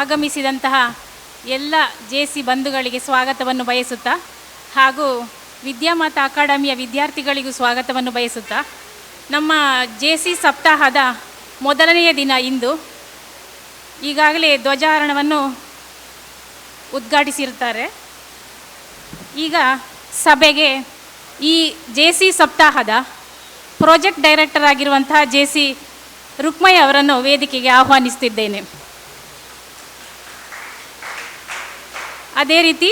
ಆಗಮಿಸಿದಂತಹ ಎಲ್ಲ J C ಬಂಧುಗಳಿಗೆ ಸ್ವಾಗತವನ್ನು ಬಯಸುತ್ತಾ ಹಾಗೂ ವಿದ್ಯಾಮಾತಾ ಅಕಾಡೆಮಿಯ ವಿದ್ಯಾರ್ಥಿಗಳಿಗೂ ಸ್ವಾಗತವನ್ನು ಬಯಸುತ್ತಾ ನಮ್ಮ ಜೆ ಸಿ ಸಪ್ತಾಹದ ಮೊದಲನೆಯ ದಿನ ಇಂದು ಈಗಾಗಲೇ ಧ್ವಜಾರೋಹಣವನ್ನು ಉದ್ಘಾಟಿಸಿರುತ್ತಾರೆ. ಈಗ ಸಭೆಗೆ ಈ ಜೆ ಸಿ ಸಪ್ತಾಹದ ಪ್ರಾಜೆಕ್ಟ್ ಡೈರೆಕ್ಟರ್ ಆಗಿರುವಂತಹ ಜೆ ಸಿ ರುಕ್ಮಯ್ಯ ಅವರನ್ನು ವೇದಿಕೆಗೆ ಆಹ್ವಾನಿಸುತ್ತಿದ್ದೇನೆ. ಅದೇ ರೀತಿ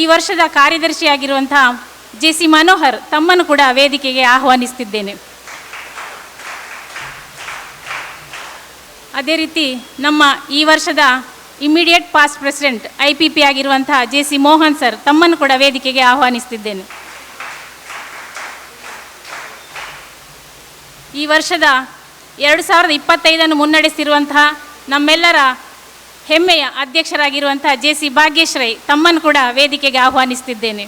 ಈ ವರ್ಷದ ಕಾರ್ಯದರ್ಶಿಯಾಗಿರುವಂತಹ ಜೆ ಸಿ ಮನೋಹರ್ ತಮ್ಮನ್ನು ಕೂಡ ವೇದಿಕೆಗೆ ಆಹ್ವಾನಿಸ್ತಿದ್ದೇನೆ. ಅದೇ ರೀತಿ ನಮ್ಮ ಈ ವರ್ಷದ immediate past president I P P ಆಗಿರುವಂತಹ ಜೆ ಸಿ ಮೋಹನ್ ಸರ್ ತಮ್ಮನ್ನು ಕೂಡ ವೇದಿಕೆಗೆ ಆಹ್ವಾನಿಸ್ತಿದ್ದೇನೆ. ಈ ವರ್ಷದ ಎರಡು ಸಾವಿರದ ಇಪ್ಪತ್ತೈದನ್ನು ಮುನ್ನಡೆಸಿರುವಂತಹ ನಮ್ಮೆಲ್ಲರ ಹೆಮ್ಮೆಯ ಅಧ್ಯಕ್ಷರಾಗಿರುವಂತಹ ಜೆ ಸಿ ಭಾಗ್ಯೇಶ್ ರೈ ತಮ್ಮನ್ನು ಕೂಡ ವೇದಿಕೆಗೆ ಆಹ್ವಾನಿಸುತ್ತಿದ್ದೇನೆ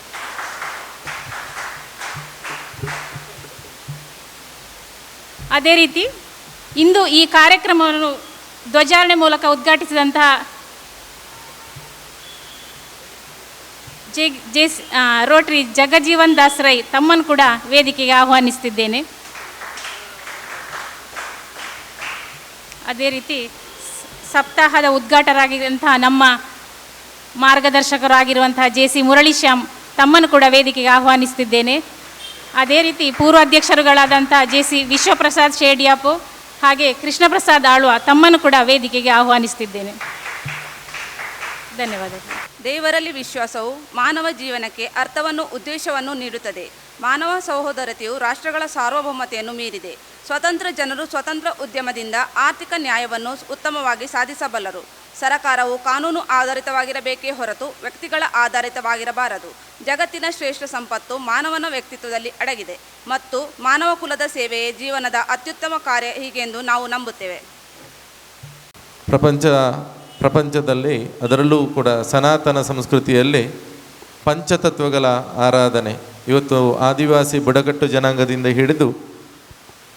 ಅದೇ ರೀತಿ ಇಂದು ಈ ಕಾರ್ಯಕ್ರಮವನ್ನು ಧ್ವಜಾರಣೆ ಮೂಲಕ ಉದ್ಘಾಟಿಸಿದಂತಹ J J Rotary Jagajeevan Das Rai ತಮ್ಮನ್ನು ಕೂಡ ವೇದಿಕೆಗೆ ಆಹ್ವಾನಿಸುತ್ತಿದ್ದೇನೆ ಅದೇ ರೀತಿ ಸಪ್ತಾಹದ ಉದ್ಘಾಟರಾಗಿರುವಂಥ ನಮ್ಮ ಮಾರ್ಗದರ್ಶಕರಾಗಿರುವಂತಹ ಜೆ ಸಿ ಮುರಳಿ ಶ್ಯಾಮ್ ತಮ್ಮನ್ನು ಕೂಡ ವೇದಿಕೆಗೆ ಆಹ್ವಾನಿಸುತ್ತಿದ್ದೇನೆ ಅದೇ ರೀತಿ ಪೂರ್ವಾಧ್ಯಕ್ಷರುಗಳಾದಂಥ ಜೆ ಸಿ ವಿಶ್ವಪ್ರಸಾದ್ ಶೇಡಿಯಾಪು ಹಾಗೆ ಕೃಷ್ಣಪ್ರಸಾದ್ ಆಳ್ವ ತಮ್ಮನ್ನು ಕೂಡ ವೇದಿಕೆಗೆ ಆಹ್ವಾನಿಸುತ್ತಿದ್ದೇನೆ ಧನ್ಯವಾದಗಳು. ದೇವರಲ್ಲಿ ವಿಶ್ವಾಸವು ಮಾನವ ಜೀವನಕ್ಕೆ ಅರ್ಥವನ್ನು, ಉದ್ದೇಶವನ್ನು ನೀಡುತ್ತದೆ. ಮಾನವ ಸಹೋದರತೆಯು ರಾಷ್ಟ್ರಗಳ ಸಾರ್ವಭೌಮತೆಯನ್ನು ಮೀರಿದೆ. ಸ್ವತಂತ್ರ ಜನರು ಸ್ವತಂತ್ರ ಉದ್ಯಮದಿಂದ ಆರ್ಥಿಕ ನ್ಯಾಯವನ್ನು ಉತ್ತಮವಾಗಿ ಸಾಧಿಸಬಲ್ಲರು. ಸರಕಾರವು ಕಾನೂನು ಆಧಾರಿತವಾಗಿರಬೇಕೇ ಹೊರತು ವ್ಯಕ್ತಿಗಳ ಆಧಾರಿತವಾಗಿರಬಾರದು. ಜಗತ್ತಿನ ಶ್ರೇಷ್ಠ ಸಂಪತ್ತು ಮಾನವನ ವ್ಯಕ್ತಿತ್ವದಲ್ಲಿ ಅಡಗಿದೆ ಮತ್ತು ಮಾನವ ಕುಲದ ಸೇವೆಯೇ ಜೀವನದ ಅತ್ಯುತ್ತಮ ಕಾರ್ಯ ಹೀಗೆಂದು ನಾವು ನಂಬುತ್ತೇವೆ. ಪ್ರಪಂಚ, ಪ್ರಪಂಚದಲ್ಲಿ ಅದರಲ್ಲೂ ಕೂಡ ಸನಾತನ ಸಂಸ್ಕೃತಿಯಲ್ಲಿ ಪಂಚತತ್ವಗಳ ಆರಾಧನೆ. ಇವತ್ತು ಆದಿವಾಸಿ ಬುಡಕಟ್ಟು ಜನಾಂಗದಿಂದ ಹಿಡಿದು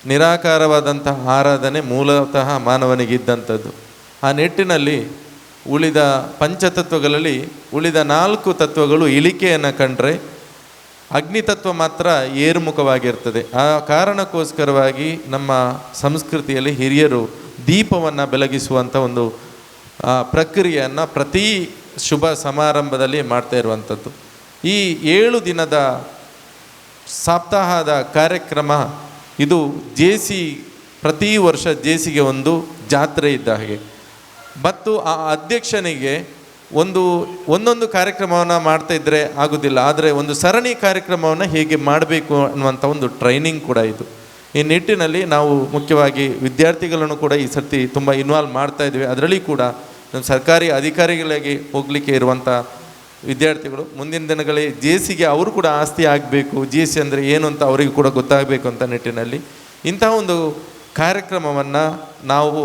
ನಿರಾಕಾರವಾದಂತಹ ಆರಾಧನೆ ಮೂಲತಃ ಮಾನವನಿಗಿದ್ದಂಥದ್ದು. ಆ ನಿಟ್ಟಿನಲ್ಲಿ ಉಳಿದ ಪಂಚತತ್ವಗಳಲ್ಲಿ ಉಳಿದ ನಾಲ್ಕು ತತ್ವಗಳು ಇಳಿಕೆಯನ್ನು ಕಂಡ್ರೆ ಅಗ್ನಿತತ್ವ ಮಾತ್ರ ಏರುಮುಖವಾಗಿರ್ತದೆ. ಆ ಕಾರಣಕ್ಕೋಸ್ಕರವಾಗಿ ನಮ್ಮ ಸಂಸ್ಕೃತಿಯಲ್ಲಿ ಹಿರಿಯರು ದೀಪವನ್ನು ಬೆಳಗಿಸುವಂಥ ಒಂದು ಪ್ರಕ್ರಿಯೆಯನ್ನು ಪ್ರತಿ ಶುಭ ಸಮಾರಂಭದಲ್ಲಿ ಮಾಡ್ತಾ ಇರುವಂಥದ್ದು. ಈ ಏಳು ದಿನದ ಸಪ್ತಾಹದ ಕಾರ್ಯಕ್ರಮ ಇದು ಜೆ ಸಿ ಪ್ರತಿ ವರ್ಷ ಜೆ ಸಿಗೆ ಒಂದು ಜಾತ್ರೆ ಇದ್ದ ಹಾಗೆ. ಮತ್ತು ಆ ಅಧ್ಯಕ್ಷನಿಗೆ ಒಂದು ಒಂದೊಂದು ಕಾರ್ಯಕ್ರಮವನ್ನು ಮಾಡ್ತಾ ಇದ್ದರೆ ಆಗೋದಿಲ್ಲ. ಆದರೆ ಒಂದು ಸರಣಿ ಕಾರ್ಯಕ್ರಮವನ್ನು ಹೇಗೆ ಮಾಡಬೇಕು ಅನ್ನುವಂಥ ಒಂದು ಟ್ರೈನಿಂಗ್ ಕೂಡ ಇದು. ಈ ನಿಟ್ಟಿನಲ್ಲಿ ನಾವು ಮುಖ್ಯವಾಗಿ ವಿದ್ಯಾರ್ಥಿಗಳನ್ನು ಕೂಡ ಈ ಸರ್ತಿ ತುಂಬ ಇನ್ವಾಲ್ವ್ ಮಾಡ್ತಾ ಇದ್ದೇವೆ. ಅದರಲ್ಲಿ ಕೂಡ ನಮ್ಮ ಸರ್ಕಾರಿ ಅಧಿಕಾರಿಗಳಿಗೆ ಹೋಗಲಿಕ್ಕೆ ಇರುವಂಥ ವಿದ್ಯಾರ್ಥಿಗಳು, ಮುಂದಿನ ದಿನಗಳಲ್ಲಿ ಜೆ ಸಿಗೆ ಅವರು ಕೂಡ ಆಸ್ತಿ ಆಗಬೇಕು. ಜಿ ಸಿ ಅಂದರೆ ಏನು ಅಂತ ಅವರಿಗೂ ಕೂಡ ಗೊತ್ತಾಗಬೇಕು ಅಂತ ನಿಟ್ಟಿನಲ್ಲಿ. ಇಂತಹ ಒಂದು ಕಾರ್ಯಕ್ರಮವನ್ನು ನಾವು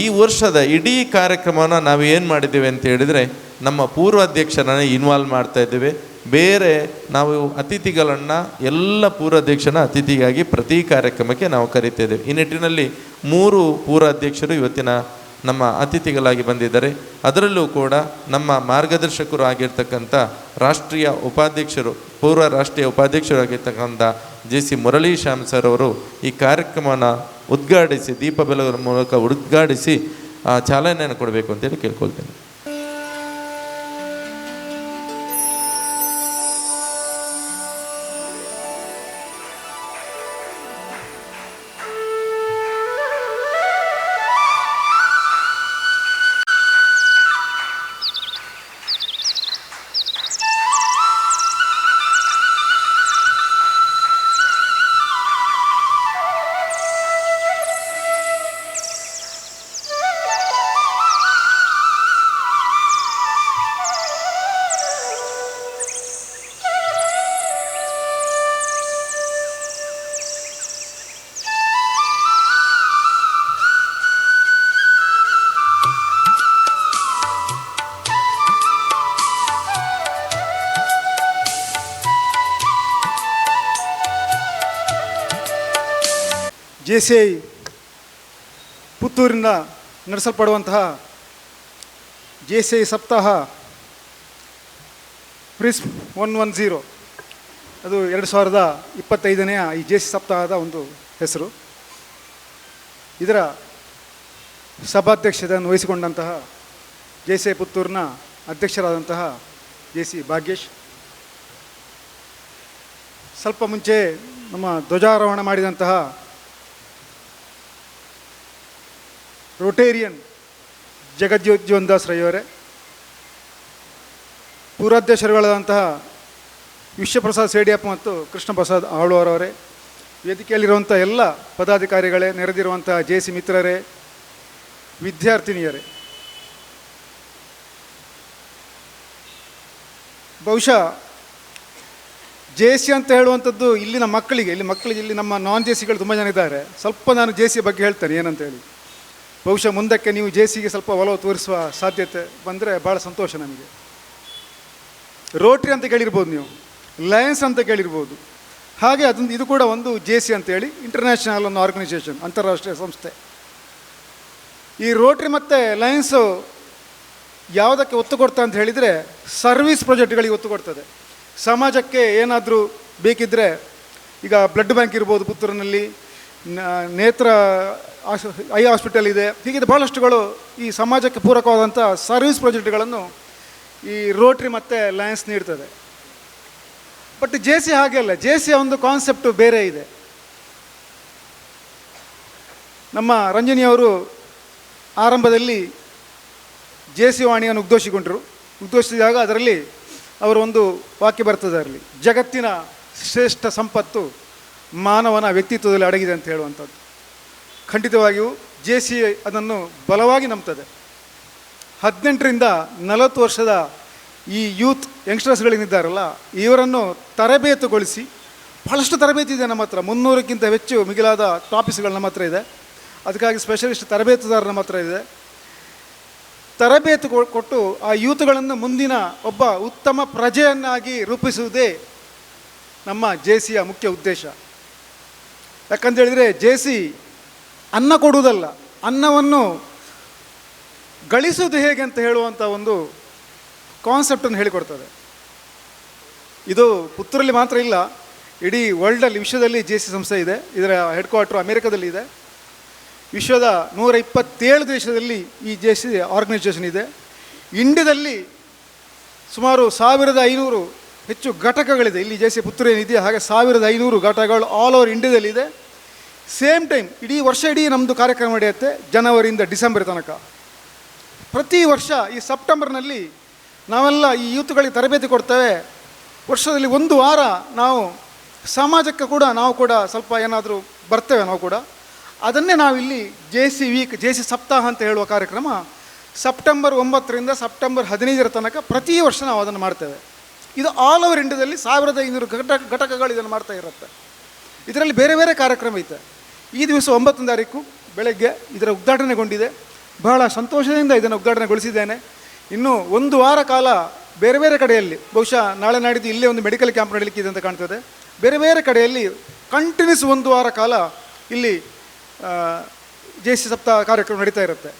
ಈ ವರ್ಷದ ಇಡೀ ಕಾರ್ಯಕ್ರಮವನ್ನು ನಾವು ಏನು ಮಾಡಿದ್ದೇವೆ ಅಂತ ಹೇಳಿದರೆ, ನಮ್ಮ ಪೂರ್ವಾಧ್ಯಕ್ಷರನ್ನು ಇನ್ವಾಲ್ವ್ ಮಾಡ್ತಾ ಇದ್ದೇವೆ. ಬೇರೆ ನಾವು ಅತಿಥಿಗಳನ್ನು, ಎಲ್ಲ ಪೂರ್ವಾಧ್ಯಕ್ಷನ ಅತಿಥಿಗಾಗಿ ಪ್ರತಿ ಕಾರ್ಯಕ್ರಮಕ್ಕೆ ನಾವು ಕರೀತಿದ್ದೇವೆ ಈ ನಿಟ್ಟಿನಲ್ಲಿ ಮೂರು ಪೂರ್ವಾಧ್ಯಕ್ಷರು ಇವತ್ತಿನ ನಮ್ಮ ಅತಿಥಿಗಳಾಗಿ ಬಂದಿದ್ದಾರೆ. ಅದರಲ್ಲೂ ಕೂಡ ನಮ್ಮ ಮಾರ್ಗದರ್ಶಕರು ಆಗಿರ್ತಕ್ಕಂಥ ರಾಷ್ಟ್ರೀಯ ಉಪಾಧ್ಯಕ್ಷರು, ಪೂರ್ವ ರಾಷ್ಟ್ರೀಯ ಉಪಾಧ್ಯಕ್ಷರಾಗಿರ್ತಕ್ಕಂಥ J C Murali Shyam sir ಅವರು ಈ ಕಾರ್ಯಕ್ರಮವನ್ನು ಉದ್ಘಾಟಿಸಿ, ದೀಪ ಬೆಳಗುವ ಮೂಲಕ ಉದ್ಘಾಟಿಸಿ ಚಾಲನೆಯನ್ನು ಕೊಡಬೇಕು ಅಂತೇಳಿ ಕೇಳ್ಕೊಳ್ತೇನೆ. ಜೆ ಸಿ ಐ ಪುತ್ತೂರಿಂದ ನಡೆಸಲ್ಪಡುವಂತಹ ಜೆ ಸಿ ಐ ಸಪ್ತಾಹ ಪ್ರಿಸ್ ಒನ್ ಒನ್ ಝೀರೋ. ಅದು ಎರಡು ಸಾವಿರದ ಇಪ್ಪತ್ತೈದನೆಯ ಈ ಜೆ ಸಿ ಸಪ್ತಾಹದ ಒಂದು ಹೆಸರು. ಇದರ ಸಭಾಧ್ಯಕ್ಷತೆಯನ್ನು ವಹಿಸಿಕೊಂಡಂತಹ ಜೆ ಸಿ ಐ ಪುತ್ತೂರಿನ ಅಧ್ಯಕ್ಷರಾದಂತಹ ಜೆ ಸಿ ಭಾಗ್ಯೇಶ್. ಸ್ವಲ್ಪ ಮುಂಚೆ ನಮ್ಮ ಧ್ವಜಾರೋಹಣ ಮಾಡಿದಂತಹ ರೋಟೇರಿಯನ್ ಜಗಜ್ಯೋಜ್ಜೀವನ್ ಜೀವನದಾಸ್ ರೈಯವರೇ ಪೂರ್ವಾಧ್ಯಕ್ಷರುಗಳಾದಂತಹ ವಿಶ್ವಪ್ರಸಾದ್ ಸೇಡಿಯಪ್ಪ ಮತ್ತು ಕೃಷ್ಣ ಪ್ರಸಾದ್ ಆಳ್ವಾರವರೇ ವೇದಿಕೆಯಲ್ಲಿರುವಂಥ ಎಲ್ಲ ಪದಾಧಿಕಾರಿಗಳೇ, ನೆರೆದಿರುವಂತಹ ಜೆ ಸಿ ಮಿತ್ರರೇ, ವಿದ್ಯಾರ್ಥಿನಿಯರೇ. ಬಹುಶಃ ಜೆ ಸಿ ಅಂತ ಹೇಳುವಂಥದ್ದು ಇಲ್ಲಿನ ಮಕ್ಕಳಿಗೆ, ಇಲ್ಲಿ ಮಕ್ಕಳಿಗೆ, ಇಲ್ಲಿ ನಮ್ಮ ನಾನ್ ಜೆ ಸಿಗಳು ತುಂಬ ಜನ ಇದ್ದಾರೆ. ಸ್ವಲ್ಪ ನಾನು ಜೆ ಸಿ ಬಗ್ಗೆ ಹೇಳ್ತೇನೆ, ಏನಂತ ಹೇಳಿ. ಬಹುಶಃ ಮುಂದಕ್ಕೆ ನೀವು ಜೆ ಸಿಗೆ ಸ್ವಲ್ಪ ಒಲವು ತೋರಿಸುವ ಸಾಧ್ಯತೆ ಬಂದರೆ ಭಾಳ ಸಂತೋಷ ನಮಗೆ. ರೋಟ್ರಿ ಅಂತ ಕೇಳಿರ್ಬೋದು ನೀವು, ಲಯನ್ಸ್ ಅಂತ ಕೇಳಿರ್ಬೋದು. ಹಾಗೆ ಅದೊಂದು ಇದು ಕೂಡ ಒಂದು ಜೆ ಸಿ ಅಂತೇಳಿ ಇಂಟರ್ನ್ಯಾಷನಲ್ ಒಂದು ಆರ್ಗನೈಸೇಷನ್ ಅಂತಾರಾಷ್ಟ್ರೀಯ ಸಂಸ್ಥೆ. ಈ ರೋಟ್ರಿ ಮತ್ತು ಲಯನ್ಸು ಯಾವುದಕ್ಕೆ ಒತ್ತು ಕೊಡ್ತಾ ಅಂತ ಹೇಳಿದರೆ ಸರ್ವಿಸ್ ಪ್ರಾಜೆಕ್ಟ್ಗಳಿಗೆ ಒತ್ತು ಕೊಡ್ತದೆ. ಸಮಾಜಕ್ಕೆ ಏನಾದರೂ ಬೇಕಿದ್ದರೆ ಈಗ ಬ್ಲಡ್ ಬ್ಯಾಂಕ್ ಇರ್ಬೋದು ಪುತ್ತೂರಿನಲ್ಲಿ ನೇತ್ರ ಆಶ್ ಐ ಹಾಸ್ಪಿಟಲ್ ಇದೆ. ಹೀಗೆ ಭಾಳಷ್ಟುಗಳು ಈ ಸಮಾಜಕ್ಕೆ ಪೂರಕವಾದಂಥ ಸರ್ವಿಸ್ ಪ್ರಾಜೆಕ್ಟ್ಗಳನ್ನು ಈ ರೋಟ್ರಿ ಮತ್ತು ಲಯನ್ಸ್ ನೀಡ್ತದೆ. ಬಟ್ ಜೆ ಸಿ ಹಾಗೆ ಅಲ್ಲ ಜೆ ಸಿಯ ಒಂದು ಕಾನ್ಸೆಪ್ಟು ಬೇರೆ ಇದೆ. ನಮ್ಮ ರಂಜನಿಯವರು ಆರಂಭದಲ್ಲಿ ಜೆ ಸಿ ವಾಣಿಯನ್ನು ಉದ್ಘೋಷಿಕೊಂಡರು ಉದ್ಘೋಷಿಸಿದಾಗ ಅದರಲ್ಲಿ ಅವರ ಒಂದು ವಾಕ್ಯ ಬರ್ತದೆ ಅದರಲ್ಲಿ ಜಗತ್ತಿನ ಶ್ರೇಷ್ಠ ಸಂಪತ್ತು ಮಾನವನ ವ್ಯಕ್ತಿತ್ವದಲ್ಲಿ ಅಡಗಿದೆ ಅಂತ ಹೇಳುವಂಥದ್ದು. ಖಂಡಿತವಾಗಿಯೂ ಜೆ ಸಿ ಅದನ್ನು ಬಲವಾಗಿ ನಂಬ್ತದೆ. ಹದಿನೆಂಟರಿಂದ ನಲವತ್ತು ವರ್ಷದ ಈ ಯೂತ್ ಯಂಗ್ಸ್ಟರ್ಸ್ಗಳೇನಿದ್ದಾರಲ್ಲ ಇವರನ್ನು ತರಬೇತುಗೊಳಿಸಿ ಭಾಳಷ್ಟು ತರಬೇತಿ ಇದೆ ನಮ್ಮ ಹತ್ರ. ಮುನ್ನೂರಕ್ಕಿಂತ ಹೆಚ್ಚು ಮಿಗಿಲಾದ ಟಾಪಿಸ್ಗಳು ನಮ್ಮ ಹತ್ರ ಇದೆ. ಅದಕ್ಕಾಗಿ ಸ್ಪೆಷಲಿಸ್ಟ್ ತರಬೇತುದಾರ ನಮ್ಮ ಹತ್ರ ಇದೆ. ತರಬೇತು ಕೊಟ್ಟು ಆ ಯೂತ್ಗಳನ್ನು ಮುಂದಿನ ಒಬ್ಬ ಉತ್ತಮ ಪ್ರಜೆಯನ್ನಾಗಿ ರೂಪಿಸುವುದೇ ನಮ್ಮ ಜೆ ಸಿಯ ಮುಖ್ಯ ಉದ್ದೇಶ. ಯಾಕಂತ ಹೇಳಿದರೆ ಜೆ ಸಿ ಅನ್ನ ಕೊಡುವುದಲ್ಲ, ಅನ್ನವನ್ನು ಗಳಿಸುವುದು ಹೇಗೆ ಅಂತ ಹೇಳುವಂಥ ಒಂದು ಕಾನ್ಸೆಪ್ಟನ್ನು ಹೇಳಿಕೊಡ್ತದೆ. ಇದು ಪುತ್ತೂರಲ್ಲಿ ಮಾತ್ರ ಇಲ್ಲ, ಇಡೀ ವರ್ಲ್ಡಲ್ಲಿ ವಿಶ್ವದಲ್ಲಿ ಜೆ ಸಿ ಸಂಸ್ಥೆ ಇದೆ, ಇದರ ಹೆಡ್ ಕ್ವಾರ್ಟರ್ ಅಮೇರಿಕಾದಲ್ಲಿ ಇದೆ. ವಿಶ್ವದ ನೂರ ಇಪ್ಪತ್ತೇಳು ದೇಶದಲ್ಲಿ ಈ ಜೆ ಸಿ ಆರ್ಗನೈಸೇಷನ್ ಇದೆ. ಇಂಡಿಯಾದಲ್ಲಿ ಸುಮಾರು ಸಾವಿರದ ಐನೂರು ಹೆಚ್ಚು ಘಟಕಗಳಿದೆ. ಇಲ್ಲಿ ಜೆ ಸಿ ಪುತ್ತೂರು ಏನಿದೆಯಾ ಹಾಗೆ ಸಾವಿರದ ಐನೂರು ಘಟಕಗಳು ಆಲ್ ಓವರ್ ಇಂಡಿಯಾದಲ್ಲಿದೆ ಸೇಮ್ ಟೈಮ್ ಇಡೀ ವರ್ಷ ಇಡೀ ನಮ್ಮದು ಕಾರ್ಯಕ್ರಮ ನಡೆಯುತ್ತೆ ಜನವರಿಯಿಂದ ಡಿಸೆಂಬರ್ ತನಕ. ಪ್ರತಿ ವರ್ಷ ಈ ಸೆಪ್ಟೆಂಬರ್ನಲ್ಲಿ ನಾವೆಲ್ಲ ಈ ಯೂತ್ಗಳಿಗೆ ತರಬೇತಿ ಕೊಡ್ತೇವೆ. ವರ್ಷದಲ್ಲಿ ಒಂದು ವಾರ ನಾವು ಸಮಾಜಕ್ಕೆ ಕೂಡ ನಾವು ಕೂಡ ಸ್ವಲ್ಪ ಏನಾದರೂ ಬರ್ತೇವೆ ನಾವು ಕೂಡ. ಅದನ್ನೇ ನಾವಿಲ್ಲಿ J C week J C ಸಪ್ತಾಹ ಅಂತ ಹೇಳುವ ಕಾರ್ಯಕ್ರಮ ಸೆಪ್ಟೆಂಬರ್ ಒಂಬತ್ತರಿಂದ ಸೆಪ್ಟೆಂಬರ್ ಹದಿನೈದರ ತನಕ ಪ್ರತಿ ವರ್ಷ ನಾವು ಅದನ್ನು ಮಾಡ್ತೇವೆ. ಇದು ಆಲ್ ಓವರ್ ಇಂಡಿಯಾದಲ್ಲಿ ಸಾವಿರದ ಐನೂರು ಘಟಕ ಘಟಕಗಳು ಇದನ್ನು ಮಾಡ್ತಾ ಇರುತ್ತೆ. ಇದರಲ್ಲಿ ಬೇರೆ ಬೇರೆ ಕಾರ್ಯಕ್ರಮ ಐತೆ. ಈ ದಿವಸ ಒಂಬತ್ತನೇ ತಾರೀಕು ಬೆಳಗ್ಗೆ ಇದರ ಉದ್ಘಾಟನೆಗೊಂಡಿದೆ. ಬಹಳ ಸಂತೋಷದಿಂದ ಇದನ್ನು ಉದ್ಘಾಟನೆಗೊಳಿಸಿದ್ದೇನೆ. ಇನ್ನು ಒಂದು ವಾರ ಕಾಲ ಬೇರೆ ಬೇರೆ ಕಡೆಯಲ್ಲಿ, ಬಹುಶಃ ನಾಳೆ ನಾಡಿದ್ದು ಇಲ್ಲೇ ಒಂದು ಮೆಡಿಕಲ್ ಕ್ಯಾಂಪ್ ನಡೀಲಿಕ್ಕಿದೆ ಅಂತ ಕಾಣ್ತದೆ. ಬೇರೆ ಬೇರೆ ಕಡೆಯಲ್ಲಿ ಕಂಟಿನ್ಯೂಸ್ ಒಂದು ವಾರ ಕಾಲ ಇಲ್ಲಿ ಜೆ ಸಿ ಸಪ್ತಾಹ ಕಾರ್ಯಕ್ರಮ ನಡೀತಾ ಇರುತ್ತೆ.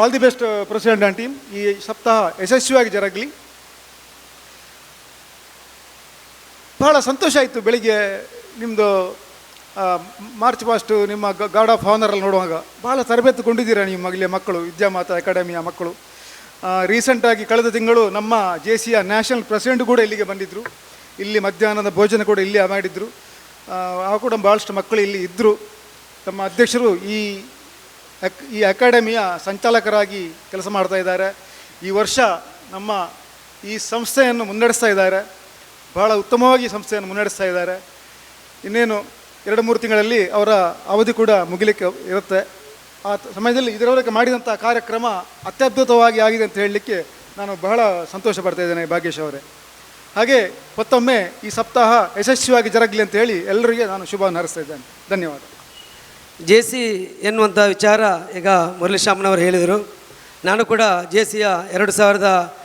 All the best president and team ಈ ಸಪ್ತಾಹ ಯಶಸ್ವಿಯಾಗಿ ಜರಗಲಿ. ಬಹಳ ಸಂತೋಷ ಆಯಿತು ಬೆಳಿಗ್ಗೆ ನಿಮ್ಮದು ಮಾರ್ಚ್ ಪಾಸ್ಟು ನಿಮ್ಮ ಗಾರ್ಡ್ ಆಫ್ ಹಾನರಲ್ಲಿ ನೋಡುವಾಗ ಭಾಳ ತರಬೇತುಗೊಂಡಿದ್ದೀರಾ ನಿಮ್ಮ ಮಗಲಿಯ ಮಕ್ಕಳು ವಿದ್ಯಾಮಾತಾ ಅಕಾಡೆಮಿಯ ಮಕ್ಕಳು? ರೀಸೆಂಟಾಗಿ ಕಳೆದ ತಿಂಗಳು ನಮ್ಮ ಜೆ ಸಿಯ ನ್ಯಾಷನಲ್ ಪ್ರೆಸಿಡೆಂಟ್ ಕೂಡ ಇಲ್ಲಿಗೆ ಬಂದಿದ್ದರು ಇಲ್ಲಿ ಮಧ್ಯಾಹ್ನದ ಭೋಜನ ಕೂಡ ಇಲ್ಲಿ ಮಾಡಿದ್ದರು ಆ ಕೂಡ ಭಾಳಷ್ಟು ಮಕ್ಕಳು ಇಲ್ಲಿ ಇದ್ದರು ತಮ್ಮ ಅಧ್ಯಕ್ಷರು ಈ ಈ ಅಕಾಡೆಮಿಯ ಸಂಚಾಲಕರಾಗಿ ಕೆಲಸ ಮಾಡ್ತಾ ಇದ್ದಾರೆ. ಈ ವರ್ಷ ನಮ್ಮ ಈ ಸಂಸ್ಥೆಯನ್ನು ಮುನ್ನಡೆಸ್ತಾ ಇದ್ದಾರೆ. ಭಾಳ ಉತ್ತಮವಾಗಿ ಸಂಸ್ಥೆಯನ್ನು ಮುನ್ನಡೆಸ್ತಾ ಇದ್ದಾರೆ. ಇನ್ನೇನು ಎರಡು ಮೂರು ತಿಂಗಳಲ್ಲಿ ಅವರ ಅವಧಿ ಕೂಡ ಮುಗಿಲಿಕ್ಕೆ ಇರುತ್ತೆ. ಆ ಸಮಯದಲ್ಲಿ ಇದರವರೆಗೆ ಮಾಡಿದಂಥ ಕಾರ್ಯಕ್ರಮ ಅತ್ಯದ್ಭುತವಾಗಿ ಆಗಿದೆ ಅಂತ ಹೇಳಲಿಕ್ಕೆ ನಾನು ಬಹಳ ಸಂತೋಷ ಪಡ್ತಾ ಇದ್ದೇನೆ ಭಾಗ್ಯೇಶ್ ಅವರೇ. ಹಾಗೆ ಮತ್ತೊಮ್ಮೆ ಈ ಸಪ್ತಾಹ ಯಶಸ್ವಿಯಾಗಿ ಜರಗಲಿ ಅಂತ ಹೇಳಿ ಎಲ್ಲರಿಗೆ ನಾನು ಶುಭ ಹಾರೈಸ್ತಾ ಇದ್ದೇನೆ. ಧನ್ಯವಾದ. ಜೆ ಸಿ ಎನ್ನುವಂಥ ವಿಚಾರ ಈಗ ಮುರಳೀಶ್ಯಾಮ್ನವರು ಹೇಳಿದರು. ನಾನು ಕೂಡ ಜೆ ಸಿಯ ಎರಡು ಸಾವಿರದ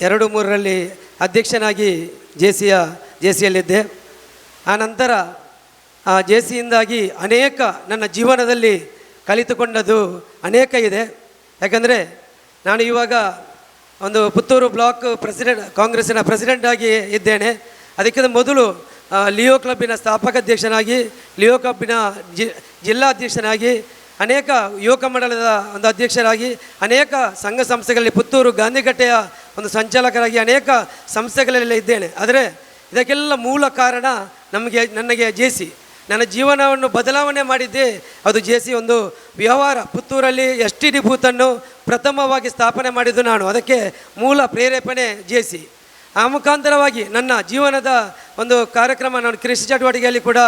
ಎರಡು ಮೂರರಲ್ಲಿ ಅಧ್ಯಕ್ಷನಾಗಿ ಜೆ ಸಿಯ ಜೆ ಸಿಯಲ್ಲಿದ್ದೆ ಆ ನಂತರ ಆ ಜೆ ಸಿಯಿಂದಾಗಿ ಅನೇಕ ನನ್ನ ಜೀವನದಲ್ಲಿ ಕಲಿತುಕೊಂಡದ್ದು ಅನೇಕ ಇದೆ. ಯಾಕಂದರೆ ನಾನು ಇವಾಗ ಒಂದು ಪುತ್ತೂರು ಬ್ಲಾಕ್ ಪ್ರೆಸಿಡೆಂಟ್, ಕಾಂಗ್ರೆಸ್ಸಿನ ಪ್ರೆಸಿಡೆಂಟ್ ಆಗಿ ಇದ್ದೇನೆ. ಅದಕ್ಕಿಂತ ಮೊದಲು ಲಿಯೋ ಕ್ಲಬ್ಬಿನ ಸ್ಥಾಪಕ ಅಧ್ಯಕ್ಷನಾಗಿ, ಲಿಯೋ ಕ್ಲಬ್ಬಿನ ಜಿ ಜಿಲ್ಲಾಧ್ಯಕ್ಷನಾಗಿ ಅನೇಕ ಯುವಕ ಮಂಡಲದ ಒಂದು ಅಧ್ಯಕ್ಷರಾಗಿ, ಅನೇಕ ಸಂಘ ಸಂಸ್ಥೆಗಳಲ್ಲಿ ಪುತ್ತೂರು ಗಾಂಧಿಘಟ್ಟೆಯ ಒಂದು ಸಂಚಾಲಕರಾಗಿ ಅನೇಕ ಸಂಸ್ಥೆಗಳಲ್ಲಿ ಇದ್ದೇನೆ. ಆದರೆ ಇದಕ್ಕೆಲ್ಲ ಮೂಲ ಕಾರಣ ನಮಗೆ ನನಗೆ ಜೆ ಸಿ ನನ್ನ ಜೀವನವನ್ನು ಬದಲಾವಣೆ ಮಾಡಿದ್ದೆ. ಅದು ಜೆ ಸಿ ಒಂದು ವ್ಯವಹಾರ. ಪುತ್ತೂರಲ್ಲಿ ಎಸ್ ಟಿ ಡಿ ಬೂತನ್ನು ಪ್ರಥಮವಾಗಿ ಸ್ಥಾಪನೆ ಮಾಡಿದ್ದು ನಾನು. ಅದಕ್ಕೆ ಮೂಲ ಪ್ರೇರೇಪಣೆ ಜೆ ಸಿ ಆ ಮುಖಾಂತರವಾಗಿ ನನ್ನ ಜೀವನದ ಒಂದು ಕಾರ್ಯಕ್ರಮ ನಾನು ಕೃಷಿ ಚಟುವಟಿಕೆಯಲ್ಲಿ ಕೂಡ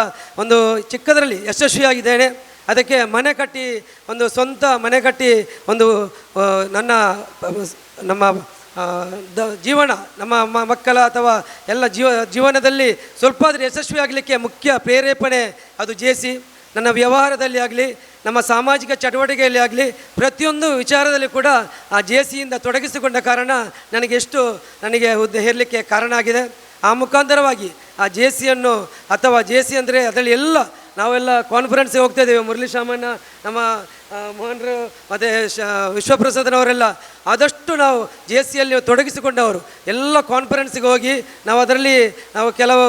ಒಂದು ಚಿಕ್ಕದರಲ್ಲಿ ಯಶಸ್ವಿಯಾಗಿದ್ದೇನೆ. ಅದಕ್ಕೆ ಮನೆ ಕಟ್ಟಿ ಒಂದು ಸ್ವಂತ ಮನೆ ಕಟ್ಟಿ ಒಂದು ನನ್ನ, ನಮ್ಮ ದ, ಜೀವನ, ನಮ್ಮ ಮಕ್ಕಳ ಅಥವಾ ಎಲ್ಲ ಜೀವ, ಜೀವನದಲ್ಲಿ ಸ್ವಲ್ಪ ಆದರೆ ಯಶಸ್ವಿ ಆಗಲಿಕ್ಕೆ ಮುಖ್ಯ ಪ್ರೇರೇಪಣೆ ಅದು ಜೆ ಸಿ ನನ್ನ ವ್ಯವಹಾರದಲ್ಲಿ ಆಗಲಿ, ನಮ್ಮ ಸಾಮಾಜಿಕ ಚಟುವಟಿಕೆಯಲ್ಲಿ ಆಗಲಿ, ಪ್ರತಿಯೊಂದು ವಿಚಾರದಲ್ಲಿ ಕೂಡ ಆ ಜೆ ಸಿಯಿಂದ ತೊಡಗಿಸಿಕೊಂಡ ಕಾರಣ ನನಗೆ ಎಷ್ಟು, ನನಗೆ ಹುದ್ದೆ ಹೇರಲಿಕ್ಕೆ ಕಾರಣ ಆಗಿದೆ. ಆ ಮುಖಾಂತರವಾಗಿ ಆ ಜೆ ಸಿಯನ್ನು ಅಥವಾ ಜೆ ಸಿ ಅಂದರೆ ಅದರಲ್ಲಿ ಎಲ್ಲ ನಾವೆಲ್ಲ ಕಾನ್ಫರೆನ್ಸ್ಗೆ ಹೋಗ್ತಾ ಇದ್ದೇವೆ. ಮುರಳಿ ಶಾಮಣ್ಣ, ನಮ್ಮ ಮೋಹನ್ರು, ಮತ್ತು ಶ, ವಿಶ್ವಪ್ರಸಾದನವರೆಲ್ಲ ಆದಷ್ಟು ನಾವು ಜೆ ಸಿಯಲ್ಲಿ ತೊಡಗಿಸಿಕೊಂಡವರು. ಎಲ್ಲ ಕಾನ್ಫರೆನ್ಸ್ಗೆ ಹೋಗಿ ನಾವು ಅದರಲ್ಲಿ ನಾವು ಕೆಲವು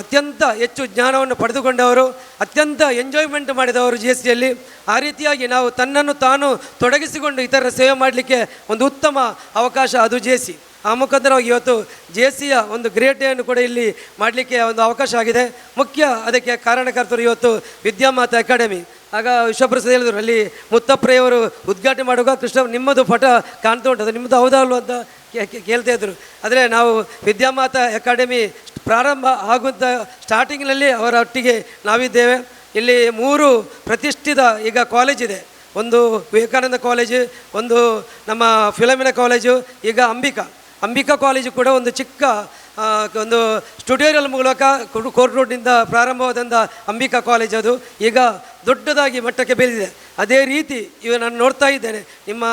ಅತ್ಯಂತ ಹೆಚ್ಚು ಜ್ಞಾನವನ್ನು ಪಡೆದುಕೊಂಡವರು, ಅತ್ಯಂತ ಎಂಜಾಯ್ಮೆಂಟ್ ಮಾಡಿದವರು ಜಿ ಎಸ್ ಸಿಯಲ್ಲಿ ಆ ರೀತಿಯಾಗಿ ನಾವು ತನ್ನನ್ನು ತಾನು ತೊಡಗಿಸಿಕೊಂಡು ಇತರರ ಸೇವೆ ಮಾಡಲಿಕ್ಕೆ ಒಂದು ಉತ್ತಮ ಅವಕಾಶ ಅದು ಜೆ ಸಿ ಆ ಮುಖಾಂತರವಾಗಿ ಇವತ್ತು ಜೆ ಸಿಯ ಒಂದು ಗ್ರೇಟ್ ಡೇಯನ್ನು ಕೂಡ ಇಲ್ಲಿ ಮಾಡಲಿಕ್ಕೆ ಒಂದು ಅವಕಾಶ ಆಗಿದೆ. ಮುಖ್ಯ ಅದಕ್ಕೆ ಕಾರಣಕರ್ತರು ಇವತ್ತು ವಿದ್ಯಾಮಾತ ಅಕಾಡೆಮಿ ಆಗ ವಿಶ್ವಪ್ರಸಾದ್ ಹೇಳಿದ್ರು, ಅಲ್ಲಿ ಮುತ್ತಪ್ರೆಯವರು ಉದ್ಘಾಟನೆ ಮಾಡುವಾಗ, ಕೃಷ್ಣ, ನಿಮ್ಮದು ಪಟ ಕಾಣ್ತಾ ಉಂಟು, ಅದು ನಿಮ್ಮದು ಹೌದಾ ಅಲ್ವ ಅಂತ ಕೇಳ್ತಾ ಇದ್ರು. ಆದರೆ ನಾವು ವಿದ್ಯಾಮಾತ ಅಕಾಡೆಮಿ ಪ್ರಾರಂಭ ಆಗುವಂಥ ಸ್ಟಾರ್ಟಿಂಗ್ನಲ್ಲಿ ಅವರ ಒಟ್ಟಿಗೆ ನಾವಿದ್ದೇವೆ. ಇಲ್ಲಿ ಮೂರು ಪ್ರತಿಷ್ಠಿತ ಈಗ ಕಾಲೇಜ್ ಇದೆ. ಒಂದು ವಿವೇಕಾನಂದ ಕಾಲೇಜು ಒಂದು ನಮ್ಮ ಫಿಲಮಿನ ಕಾಲೇಜು ಈಗ ಅಂಬಿಕಾ. ಅಂಬಿಕಾ ಕಾಲೇಜು ಕೂಡ ಒಂದು ಚಿಕ್ಕ ಒಂದು ಸ್ಟುಡಿಯೋರಿಯಲ್ ಮೂಲಕ ಕೋರ್ಟ್ ರೋಡ್ನಿಂದ ಪ್ರಾರಂಭವಾದಂಥ ಅಂಬಿಕಾ ಕಾಲೇಜ್ ಅದು. ಈಗ ದೊಡ್ಡದಾಗಿ ಮಟ್ಟಕ್ಕೆ ಬೆಳೆದಿದೆ. ಅದೇ ರೀತಿ ಇವ ನಾನು ನೋಡ್ತಾ ಇದ್ದೇನೆ, ನಿಮ್ಮ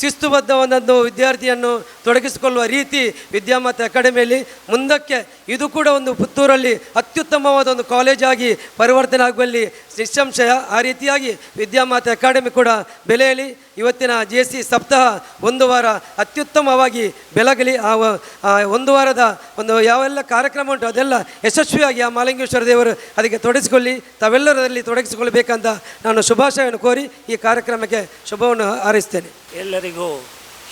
ಶಿಸ್ತುಬದ್ಧ ಒಂದೊಂದು ವಿದ್ಯಾರ್ಥಿಯನ್ನು ತೊಡಗಿಸಿಕೊಳ್ಳುವ ರೀತಿ ವಿದ್ಯಾಮಾತೆ ಅಕಾಡೆಮಿಯಲ್ಲಿ ಮುಂದಕ್ಕೆ ಇದು ಕೂಡ ಒಂದು ಪುತ್ತೂರಲ್ಲಿ ಅತ್ಯುತ್ತಮವಾದ ಒಂದು ಕಾಲೇಜಾಗಿ ಪರಿವರ್ತನೆ ಆಗುವಲ್ಲಿ ನಿಸ್ಸಂಶಯ. ಆ ರೀತಿಯಾಗಿ ವಿದ್ಯಾಮಾತೆ ಅಕಾಡೆಮಿ ಕೂಡ ಬೆಲೆಯಲಿ ಇವತ್ತಿನ ಜೆ ಸಿ ಸಪ್ತಾಹ ಒಂದು ವಾರ ಅತ್ಯುತ್ತಮವಾಗಿ ಬೆಳಗಲಿ, ಆ ಒಂದು ವಾರದ ಒಂದು ಯಾವೆಲ್ಲ ಕಾರ್ಯಕ್ರಮ ಉಂಟು ಅದೆಲ್ಲ ಯಶಸ್ವಿಯಾಗಿ ಆ ಮಾಲಿಂಗೇಶ್ವರ ದೇವರು ಅದಕ್ಕೆ ತೊಡಗಿಸಿಕೊಳ್ಳಿ. ತಾವೆಲ್ಲರಲ್ಲಿ ತೊಡಗಿಸಿಕೊಳ್ಳಬೇಕಂತ ನಾನು ಶುಭಾಶಯವನ್ನು ಕೋರಿ ಈ ಕಾರ್ಯಕ್ರಮಕ್ಕೆ ಶುಭವನ್ನು ಹಾರೈಸ್ತೇನೆ. ಎಲ್ಲರಿಗೂ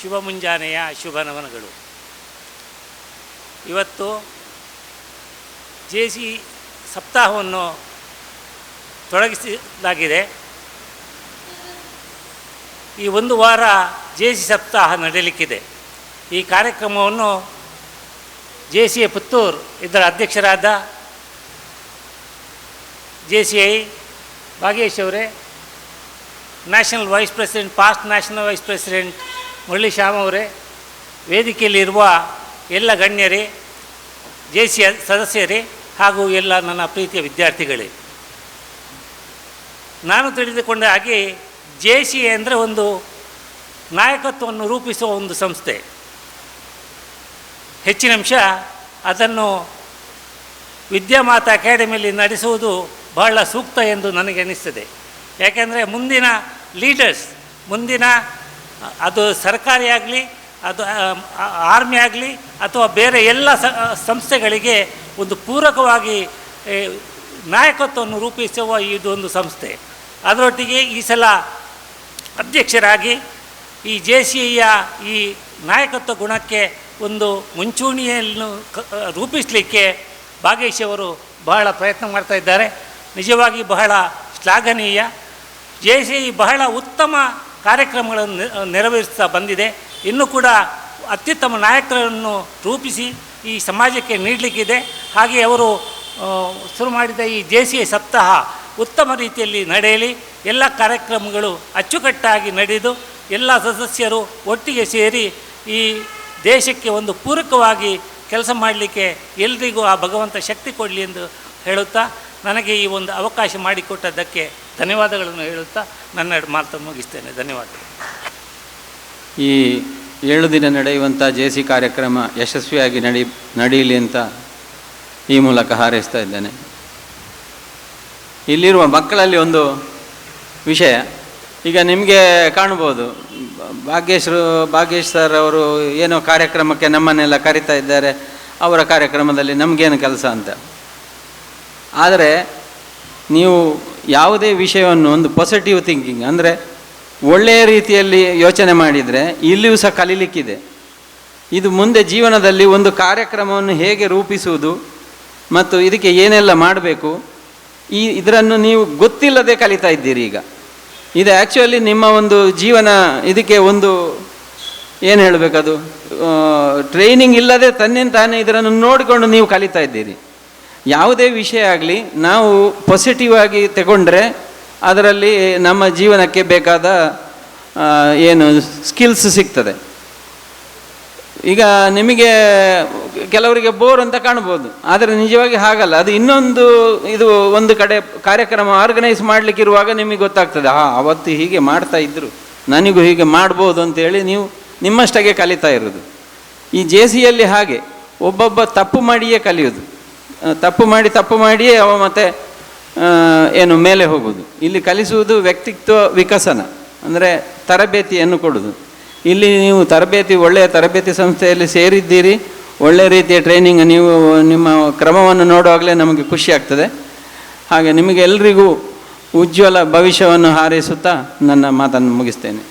ಶುಭ ಮುಂಜಾನೆಯ ಶುಭ ನಮನಗಳು. ಇವತ್ತು ಜೆ ಸಿ ಸಪ್ತಾಹವನ್ನು ತೊಡಗಿಸಲಾಗಿದೆ. ಈ ಒಂದು ವಾರ ಜೆ ಸಿ ಸಪ್ತಾಹ ನಡೆಯಲಿಕ್ಕಿದೆ. ಈ ಕಾರ್ಯಕ್ರಮವನ್ನು ಜೆ ಸಿ ಎ ಪುತ್ತೂರು ಇದರ ಅಧ್ಯಕ್ಷರಾದ ಜೆ ಸಿ ಐ ಭಾಗೇಶ್ ಅವರೇ national vice president past national vice president Murali Shyam ಅವರೇ, ವೇದಿಕೆಯಲ್ಲಿರುವ ಎಲ್ಲ ಗಣ್ಯರೇ ಜೆ ಸಿ ಸದಸ್ಯರೇ ಹಾಗೂ ಎಲ್ಲ ನನ್ನ ಪ್ರೀತಿಯ ವಿದ್ಯಾರ್ಥಿಗಳೇ. ನಾನು ತಿಳಿದುಕೊಂಡ ಹಾಗೆ ಜೆ ಸಿ ಅಂದರೆ ಒಂದು ನಾಯಕತ್ವವನ್ನು ರೂಪಿಸುವ ಒಂದು ಸಂಸ್ಥೆ. ಹೆಚ್ಚಿನ ಅಂಶ ಅದನ್ನು ವಿದ್ಯಾಮಾತಾ ಅಕಾಡೆಮಿಯಲ್ಲಿ ನಡೆಸುವುದು ಬಹಳ ಸೂಕ್ತ ಎಂದು ನನಗೆ ಅನಿಸ್ತದೆ ಯಾಕೆಂದರೆ ಮುಂದಿನ ಲೀಡರ್ಸ್ ಮುಂದಿನ, ಅದು ಸರ್ಕಾರಿ ಆಗಲಿ, ಅದು ಆರ್ಮಿ ಆಗಲಿ, ಅಥವಾ ಬೇರೆ ಎಲ್ಲ ಸಂಸ್ಥೆಗಳಿಗೆ ಒಂದು ಪೂರಕವಾಗಿ ನಾಯಕತ್ವವನ್ನು ರೂಪಿಸುವ ಇದೊಂದು ಸಂಸ್ಥೆ. ಅದರೊಟ್ಟಿಗೆ ಈ ಸಲ ಅಧ್ಯಕ್ಷರಾಗಿ ಈ ಜೆ ಸಿ ಐಯ ಈ ನಾಯಕತ್ವ ಗುಣಕ್ಕೆ ಒಂದು ಮುಂಚೂಣಿಯನ್ನು ರೂಪಿಸಲಿಕ್ಕೆ ಭಾಗೇಶ್ ಅವರು ಬಹಳ ಪ್ರಯತ್ನ ಮಾಡ್ತಾ ಇದ್ದಾರೆ. ನಿಜವಾಗಿ ಬಹಳ ಶ್ಲಾಘನೀಯ. ಜೆ ಸಿ ಬಹಳ ಉತ್ತಮ ಕಾರ್ಯಕ್ರಮಗಳನ್ನು ನೆರವೇರಿಸ್ತಾ ಬಂದಿದೆ. ಇನ್ನೂ ಕೂಡ ಅತ್ಯುತ್ತಮ ನಾಯಕರನ್ನು ರೂಪಿಸಿ ಈ ಸಮಾಜಕ್ಕೆ ನೀಡಲಿಕ್ಕಿದೆ. ಹಾಗೆ ಅವರು ಶುರು ಮಾಡಿದ ಈ ಜೆ ಸಿ ಸಪ್ತಾಹ ಉತ್ತಮ ರೀತಿಯಲ್ಲಿ ನಡೆಯಲಿ. ಎಲ್ಲ ಕಾರ್ಯಕ್ರಮಗಳು ಅಚ್ಚುಕಟ್ಟಾಗಿ ನಡೆದು ಎಲ್ಲ ಸದಸ್ಯರು ಒಟ್ಟಿಗೆ ಸೇರಿ ಈ ದೇಶಕ್ಕೆ ಒಂದು ಪೂರಕವಾಗಿ ಕೆಲಸ ಮಾಡಲಿಕ್ಕೆ ಎಲ್ರಿಗೂ ಆ ಭಗವಂತ ಶಕ್ತಿ ಕೊಡಲಿ ಎಂದು ಹೇಳುತ್ತಾ ನನಗೆ ಈ ಒಂದು ಅವಕಾಶ ಮಾಡಿಕೊಟ್ಟದ್ದಕ್ಕೆ ಧನ್ಯವಾದಗಳನ್ನು ಹೇಳುತ್ತಾ ನನ್ನ ಮಾತು ಮುಗಿಸ್ತೇನೆ. ಧನ್ಯವಾದ ಈ ಏಳು ದಿನ ನಡೆಯುವಂಥ ಜೆ ಸಿ ಕಾರ್ಯಕ್ರಮ ಯಶಸ್ವಿಯಾಗಿ ನಡಿ ನಡೆಯಲಿ ಅಂತ ಈ ಮೂಲಕ ಹಾರೈಸ್ತಾ ಇದ್ದೇನೆ. ಇಲ್ಲಿರುವ ಮಕ್ಕಳಲ್ಲಿ ಒಂದು ವಿಷಯ, ಈಗ ನಿಮಗೆ ಕಾಣ್ಬೋದು ಭಾಗ್ಯೇಶ್ರು, ಭಾಗ್ಯೇಶ್ ಸರ್ ಅವರು ಏನೋ ಕಾರ್ಯಕ್ರಮಕ್ಕೆ ನಮ್ಮನ್ನೆಲ್ಲ ಕರಿತಾ ಇದ್ದಾರೆ, ಅವರ ಕಾರ್ಯಕ್ರಮದಲ್ಲಿ ನಮಗೇನು ಕೆಲಸ ಅಂತ. ಆದರೆ ನೀವು ಯಾವುದೇ ವಿಷಯವನ್ನು ಒಂದು ಪಾಸಿಟಿವ್ ಥಿಂಕಿಂಗ್ ಅಂದರೆ ಒಳ್ಳೆಯ ರೀತಿಯಲ್ಲಿ ಯೋಚನೆ ಮಾಡಿದರೆ ಇಲ್ಲಿಯೂ ಸಹ ಕಲೀಲಿಕ್ಕಿದೆ. ಇದು ಮುಂದೆ ಜೀವನದಲ್ಲಿ ಒಂದು ಕಾರ್ಯಕ್ರಮವನ್ನು ಹೇಗೆ ರೂಪಿಸುವುದು ಮತ್ತು ಇದಕ್ಕೆ ಏನೆಲ್ಲ ಮಾಡಬೇಕು, ಈ ಇದರನ್ನು ನೀವು ಗೊತ್ತಿಲ್ಲದೆ ಕಲಿತಾ ಇದ್ದೀರಿ ಈಗ. ಇದು ಆ್ಯಕ್ಚುಲಿ ನಿಮ್ಮ ಒಂದು ಜೀವನ, ಇದಕ್ಕೆ ಒಂದು ಏನು ಹೇಳಬೇಕದು? ಟ್ರೈನಿಂಗ್ ಇಲ್ಲದೆ ತನ್ನಿಂದ ತಾನೇ ಇದರನ್ನು ನೋಡಿಕೊಂಡು ನೀವು ಕಲಿತಾ ಇದ್ದೀರಿ. ಯಾವುದೇ ವಿಷಯ ಆಗಲಿ, ನಾವು ಪಾಸಿಟಿವ್ ಆಗಿ ತಗೊಂಡ್ರೆ ಅದರಲ್ಲಿ ನಮ್ಮ ಜೀವನಕ್ಕೆ ಬೇಕಾದ ಏನು ಸ್ಕಿಲ್ಸ್ ಸಿಗ್ತದೆ. ಈಗ ನಿಮಗೆ ಕೆಲವರಿಗೆ ಬೋರ್ ಅಂತ ಕಾಣ್ಬೋದು ಆದರೆ ನಿಜವಾಗಿ ಹಾಗಲ್ಲ. ಅದು ಇನ್ನೊಂದು ಇದು ಒಂದು ಕಡೆ ಕಾರ್ಯಕ್ರಮ ಆರ್ಗನೈಸ್ ಮಾಡಲಿಕ್ಕಿರುವಾಗ ನಿಮಗೆ ಗೊತ್ತಾಗ್ತದೆ, ಹಾ, ಅವತ್ತು ಹೀಗೆ ಮಾಡ್ತಾ ಇದ್ದರು ನನಗೂ ಹೀಗೆ ಮಾಡ್ಬೋದು ಅಂತೇಳಿ ನೀವು ನಿಮ್ಮಷ್ಟಾಗೆ ಕಲಿತಾ ಇರೋದು. ಈ ಜೆ ಸಿಯಲ್ಲಿ ಹಾಗೆ, ಒಬ್ಬೊಬ್ಬ ತಪ್ಪು ಮಾಡಿಯೇ ಕಲಿಯೋದು. ತಪ್ಪು ಮಾಡಿ, ತಪ್ಪು ಮಾಡಿಯೇ ಅವ ಮತ್ತೆ ಏನು, ಮೇಲೆ ಹೋಗೋದು. ಇಲ್ಲಿ ಕಲಿಸುವುದು ವ್ಯಕ್ತಿತ್ವ ವಿಕಸನ, ಅಂದರೆ ತರಬೇತಿಯನ್ನು ಕೊಡೋದು. ಇಲ್ಲಿ ನೀವು ತರಬೇತಿ, ಒಳ್ಳೆಯ ತರಬೇತಿ ಸಂಸ್ಥೆಯಲ್ಲಿ ಸೇರಿದ್ದೀರಿ ಒಳ್ಳೆಯ ರೀತಿಯ ಟ್ರೈನಿಂಗ್ ನೀವು, ನಿಮ್ಮ ಕ್ರಮವನ್ನು ನೋಡುವಾಗಲೇ ನಮಗೆ ಖುಷಿ ಆಗ್ತದೆ. ಹಾಗೆ ನಿಮಗೆ ಎಲ್ರಿಗೂ ಉಜ್ವಲ ಭವಿಷ್ಯವನ್ನು ಹಾರೈಸುತ್ತಾ ನನ್ನ ಮಾತನ್ನು ಮುಗಿಸ್ತೇನೆ.